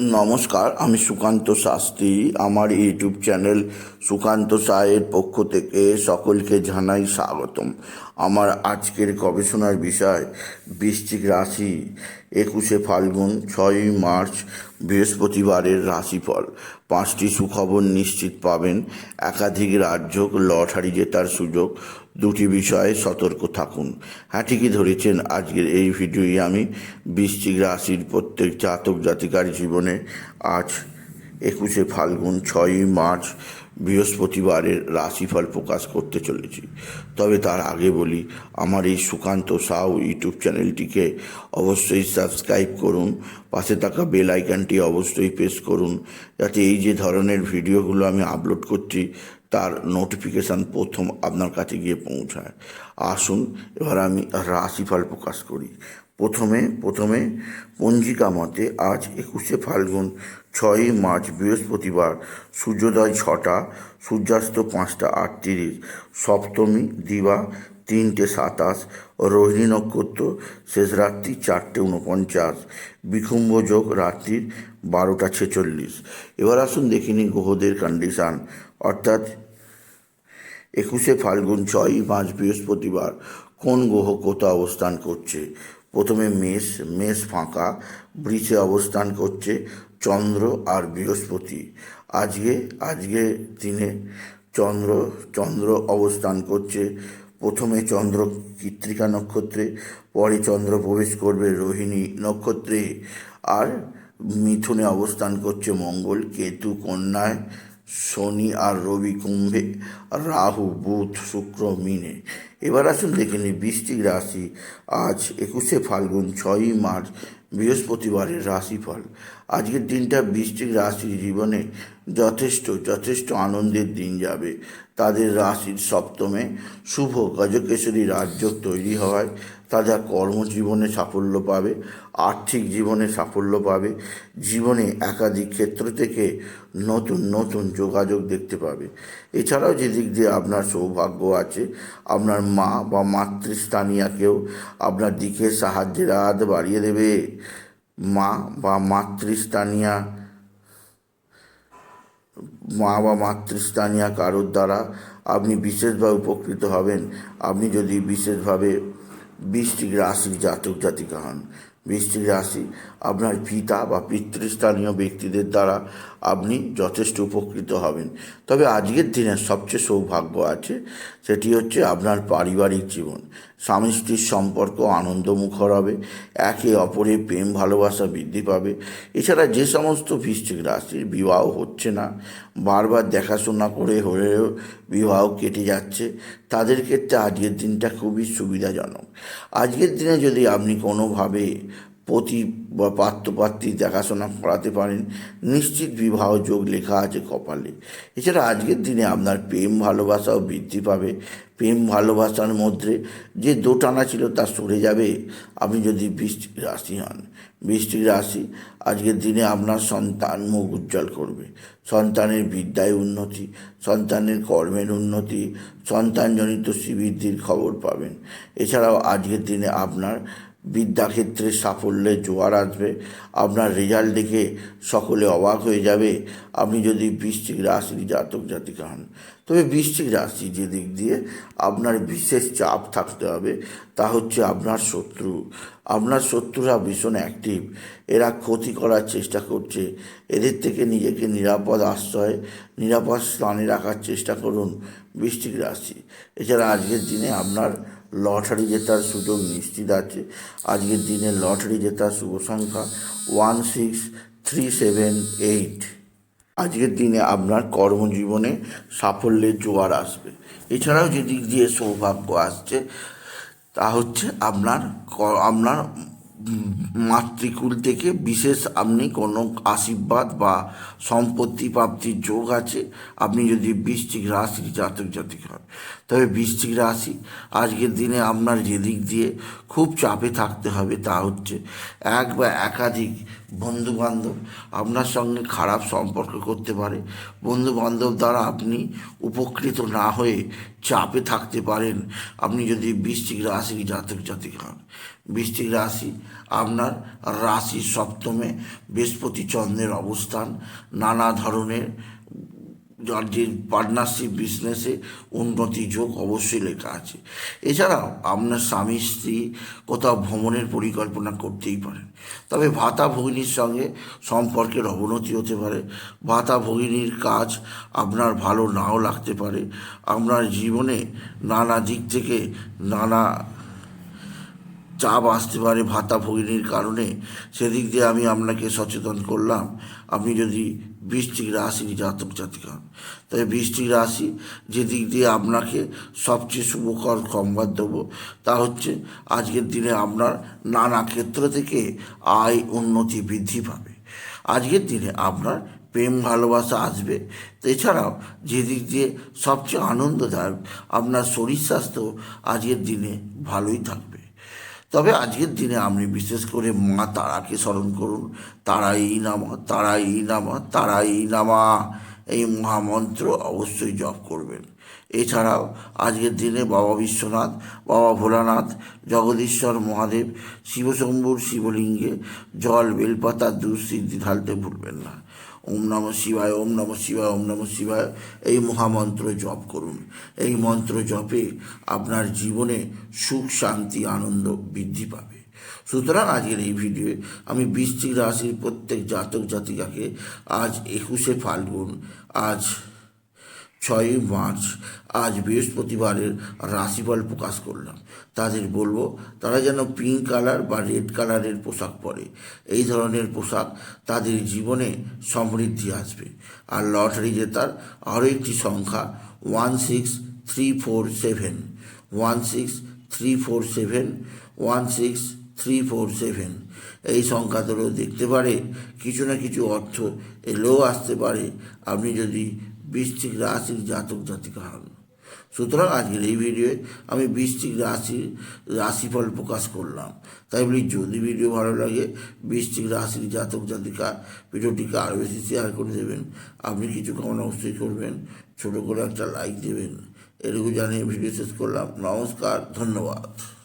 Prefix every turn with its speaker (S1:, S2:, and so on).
S1: নমস্কার, আমি সুকান্ত শাস্ত্রী। আমার ইউটিউব চ্যানেল সুকান্ত সায়ের পক্ষ থেকে সকলকে জানাই স্বাগতম। আমার আজকের গবেষণার বিষয়, বৃশ্চিক রাশি, একুশে ফাল্গুন, ছয়ই মার্চ, বৃহস্পতিবারের রাশিফল। পাঁচটি সুখবর নিশ্চিত পাবেন। একাধিক রাজ্য লটারি জেতার সুযোগ দুটি বিষয়ে সতর্ক থাকুন। হ্যাঁ ঠিকই ধরেছেন আজকের এই ভিডিওই আমি। বৃশ্চিক রাশির প্রত্যেক জাতক জাতিকার জীবনে আজ একুশে ফাল্গুন ছয়ই মার্চ বৃহস্পতিবারের রাশিফল প্রকাশ করতে চলেছি। তবে তার আগে বলি, আমার এই সুকান্ত সাউ ইউটিউব চ্যানেলটিকে অবশ্যই সাবস্ক্রাইব করুন, পাশে থাকা বেল আইকনটি অবশ্যই প্রেস করুন, যাতে এই যে ধরনের ভিডিওগুলো আমি আপলোড করছি তার নোটিফিকেশান প্রথম আপনার কাছে গিয়ে পৌঁছায়। আসুন, এবার আমি রাশিফল প্রকাশ করি। প্রথমে প্রথমে পঞ্জিকা মতে আজ একুশে ফাল্গুন, ছয়ই মার্চ, বৃহস্পতিবার, সূর্যোদয় ছটা, সূর্যাস্ত পাঁচটা আটত্রিশ, সপ্তমী, দিবা তিনটে সাতাশ, রোহিণী নক্ষত্র শেষ রাত্রি চারটে উনপঞ্চাশ বিকুম্ভ যোগ রাত্রির বারোটা ছেচল্লিশ। এবার আসুন দেখিনি গ্রহদের কন্ডিশান অর্থাৎ একুশে ফাল্গুন ছয়ই পাঁচ বৃহস্পতিবার, কোন গ্রহ কোথা অবস্থান করছে? প্রথমে মেষ মেষ ফাঁকা, বৃষে অবস্থান করছে চন্দ্র আর বৃহস্পতি। আজকে আজকে দিনে চন্দ্র চন্দ্র অবস্থান করছে। প্রথমে চন্দ্র কৃত্রিকা নক্ষত্রে, পরে চন্দ্র প্রবেশ করবে রোহিণী নক্ষত্রে। আর মিথুনে অবস্থান করছে মঙ্গল, কেতু, কন্যায় শনি আর রবি কুম্ভে, রাহু, বুধ, শুক্র, মিনে। এবার আসুন দেখে নিই বৃষ্টিক রাশি। আজ একুশে ফাল্গুন, ছয়ই মার্চ, বৃহস্পতিবারের রাশিফল। আজকের দিনটা বৃষ্টিক রাশির জীবনে যথেষ্ট যথেষ্ট আনন্দের দিন যাবে। তাদের রাশির সপ্তমে শুভ গজকেশরী রাজ্য তৈরি হওয়ায় তারা কর্মজীবনে সাফল্য পাবে, আর্থিক জীবনে সাফল্য পাবে, জীবনে একাধিক ক্ষেত্র থেকে নতুন নতুন যোগাযোগ দেখতে পাবে। এছাড়াও যে দিক দিয়ে আপনার সৌভাগ্য আছে, আপনার মা বা মাতৃস্থানীয়াকেও আপনার দিকে সাহায্যের হাত বাড়িয়ে দেবে। মা বা মাতৃস্থানীয়া, মা বা মাতৃস্থানীয় কারোর দ্বারা আপনি বিশেষভাবে উপকৃত হবেন। আপনি যদি বিশেষভাবে বৃষ্টিক রাশির জাতক জাতিকা হন বৃষ্টিক রাশি আপনার পিতা বা পিতৃস্থানীয় ব্যক্তিদের দ্বারা আপনি যথেষ্ট উপকৃত হবেন। তবে আজকের দিনে সবচেয়ে সৌভাগ্য আছে, সেটি হচ্ছে আপনার পারিবারিক জীবন। স্বামী স্ত্রীর সম্পর্ক আনন্দমুখর হবে, একে অপরের প্রেম ভালোবাসা বৃদ্ধি পাবে। এছাড়া যে সমস্ত বৃশ্চিক রাশির বিবাহ হচ্ছে না, বারবার দেখাশোনা করে হলেও বিবাহ কেটে যাচ্ছে, তাদের ক্ষেত্রে আজকের দিনটা খুবই সুবিধাজনক। আজকের দিনে যদি আপনি কোনোভাবে প্রতি বা পাত্রপাত্রী দেখাশোনা করাতে পারেন। নিশ্চিত বিবাহ যোগ লেখা আছে কপালে। এছাড়া আজকের দিনে আপনার প্রেম ভালোবাসাও বৃদ্ধি পাবে। প্রেম ভালোবাসার মধ্যে যে দোটানা ছিল তা সরে যাবে। আপনি যদি বৃষ্টিক রাশি হন, বৃষ্টিক রাশি আজকের দিনে আপনার সন্তান মুখ উজ্জ্বল করবে। সন্তানের বিদ্যায় উন্নতি, সন্তানের কর্মের উন্নতি, সন্তানজনিত শ্রীবৃদ্ধির খবর পাবেন। এছাড়াও আজকের দিনে আপনার বিদ্যাক্ষেত্রে সাফল্যের জোয়ার আসবে, আপনার রেজাল্ট দেখে সকলে অবাক হয়ে যাবে। আপনি যদি বৃশ্চিক রাশির জাতক জাতিকা হন, তবে বৃশ্চিক রাশি যে দিক দিয়ে আপনার বিশেষ চাপ থাকতে হবে, তা হচ্ছে আপনার শত্রু। আপনার শত্রুরা ভীষণ অ্যাক্টিভ এরা ক্ষতি করার চেষ্টা করছে। এদের থেকে নিজেকে নিরাপদ আশ্রয়, নিরাপদ স্থানে রাখার চেষ্টা করুন বৃশ্চিক রাশি। এছাড়া আজকের দিনে আপনার লটারি জেতার সুযোগ নিশ্চিত আছে। আজকের দিনে লটারি জেতার শুভ সংখ্যা one six three seven eight আজকের দিনে আপনার কর্মজীবনে সাফল্যের জোয়ার আসবে। এছাড়াও যে দিক দিয়ে সৌভাগ্য আসছে, তা হচ্ছে আপনার আপনার মাতৃকুল থেকে বিশেষ আপনি কোনো আশীর্বাদ বা সম্পত্তি প্রাপ্তির যোগ আছে। আপনি যদি বৃশ্চিক রাশির জাতক জাতিক হন তবে বৃশ্চিক রাশি, আজকের দিনে আপনার যে দিক দিয়ে খুব চাপে থাকতে হবে তা হচ্ছে এক বা একাধিক বন্ধু বান্ধব আপনার সঙ্গে খারাপ সম্পর্ক করতে পারে। বন্ধু বান্ধব দ্বারা আপনি উপকৃত না হয়ে চাপে থাকতে পারেন। আপনি যদি বৃশ্চিক রাশির জাতক জাতিক হন, বৃশ্চিক রাশি আপনার রাশির সপ্তমে বৃহস্পতি চন্দ্রের অবস্থান, নানা ধরনের যে পার্টনারশিপ বিজনেসে উন্নতি যোগ অবশ্যই লেখা আছে। এছাড়াও আপনার স্বামী, স্ত্রী কোথাও ভ্রমণের পরিকল্পনা করতেই পারেন। তবে ভাতা ভগিনীর সঙ্গে সম্পর্কের অবনতি হতে পারে। ভাতা ভগিনীর কাজ আপনার ভালো নাও লাগতে পারে। আপনার জীবনে নানা দিক থেকে নানা চাপ আসতে পারে ভাতা ভগিনীর কারণে, সেদিক দিয়ে আমি আপনাকে সচেতন করলাম। আপনি যদি বৃষ্টিক রাশির জাতক জাতিক হন তবে বৃষ্টিক রাশি যে দিক দিয়ে আপনাকে সবচেয়ে শুভকর সংবাদ দেবো, তা হচ্ছে আজকের দিনে আপনার নানা ক্ষেত্র থেকে আয় উন্নতি বৃদ্ধি পাবে। আজকের দিনে আপনার প্রেম ভালোবাসা আসবে। এছাড়াও যে দিক দিয়ে সবচেয়ে আনন্দদায়ক, আপনার শরীর স্বাস্থ্য আজকের দিনে ভালোই থাকবে। তবে আজকের দিনে আপনি বিশেষ করে মা তারাকে স্মরণ করুন। তারাই নামা তারাই নামা তারাই নামা। এই মহামন্ত্র অবশ্যই জপ করবেন। এছাড়াও আজকের দিনে বাবা বিশ্বনাথ, বাবা ভোলানাথ, জগদীশ্বর মহাদেব, শিবশম্ভুর শিবলিঙ্গে জল, বেলপাতা দুঃসিদ্ধি ঢালতে ভুলবেন না। ওম নম শিবায়, ওম নম শিবায়, ওম নম শিবায়। এই মহামন্ত্র জপ করুন। এই মন্ত্র জপে আপনার জীবনে সুখ, শান্তি, আনন্দ বৃদ্ধি পাবে। সুতরাং আজকের এই ভিডিওয়ে আমি বৃষ্টিক রাশির প্রত্যেক জাতক জাতিকাকে আজ একুশে ফাল্গুন, আজ ছয়ই মার্চ আজ বৃহস্পতিবারের রাশিফল প্রকাশ করলাম। তাদের বলব, তারা যেন পিঙ্ক কালার বা রেড কালারের পোশাক পরে। এই ধরনের পোশাক তাদের জীবনে সমৃদ্ধি আসবে। আর লটারি জেতার আরও একটি সংখ্যা one six three four seven one six three four seven one six three four seven এই সংখ্যাতেও দেখতে পারে, কিছু না কিছু অর্থ এলেও আসতে পারে। আপনি যদি বৃশ্চিক রাশির জাতক জাতিকা হন। সুতরাং আজকের এই ভিডিওয়ে আমি বৃশ্চিক রাশির রাশিফল প্রকাশ করলাম। তাই বলি, যদি ভিডিও ভালো লাগে, বৃশ্চিক রাশির জাতক জাতিকা ভিডিওটিকে আরও বেশি শেয়ার করে দেবেন। আপনি কিছু কামনা অবশ্যই করবেন। ছোটো করে একটা লাইক দেবেন। এটুকু জানিয়ে ভিডিও শেষ করলাম। নমস্কার, ধন্যবাদ।